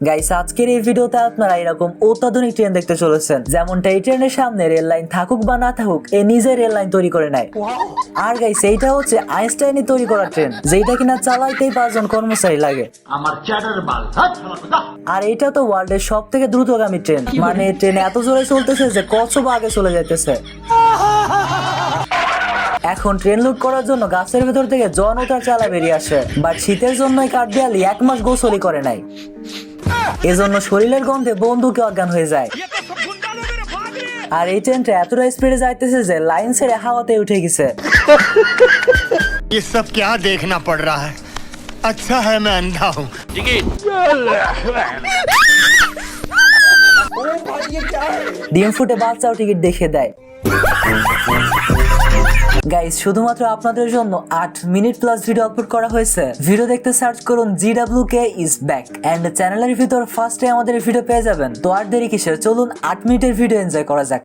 Guys আজকের এই ভিডিওতে আপনারা এরকম অত্যাধুনিক ট্রেন দেখতে চলেছেন। যেমনটা এই ট্রেনের সামনে রেল লাইন থাকুক বা না থাকুক এ নিজে রেল লাইন তৈরি করে নেয়। আর গাইস এইটা হচ্ছে আইনস্টাইনই তৈরি করা ট্রেন যেটা কিনা চালাইতেই পাঁচজন কর্মচারী লাগে। আর এটা তো ওয়ার্ল্ডের সব থেকে দ্রুতগামী ট্রেন মানে ট্রেন এত জোরে চলতেছে যে কচ্ছপ আগে চলে যাইতেছে। এখন ট্রেন লুট করার জন্য গাছের ভেতর থেকে জনতার চালা বেরিয়ে আসে বাট শীতের জন্যই কাঠবিড়ালি এক মাস গোসলি করে নাই। এজন্য শরীরের গন্ধে বন্ধুকে অজ্ঞান হয়ে যায় আর এই ট্রেনটা এতটা স্পিডে যাইতেছে যে লাইন ছেড়ে হাওয়াতে উঠে গেছে ये सब क्या देखना पड़ रहा है अच्छा है मैं अंधा हूँ ডিম ফুটে বাচ্চাও টিকিট দেখিয়ে দেয় গাইস শুধুমাত্র আপনাদের জন্য আট মিনিট প্লাস ভিডিও আপলোড করা হয়েছে। ভিডিও দেখতে সার্চ করুন G W K is back and চ্যানেলের ভিতর ফার্স্টে আমাদের ভিডিও পেয়ে যাবেন। তো আর দেরি কিসের? চলুন আট মিনিটের ভিডিও এনজয় করা যাক।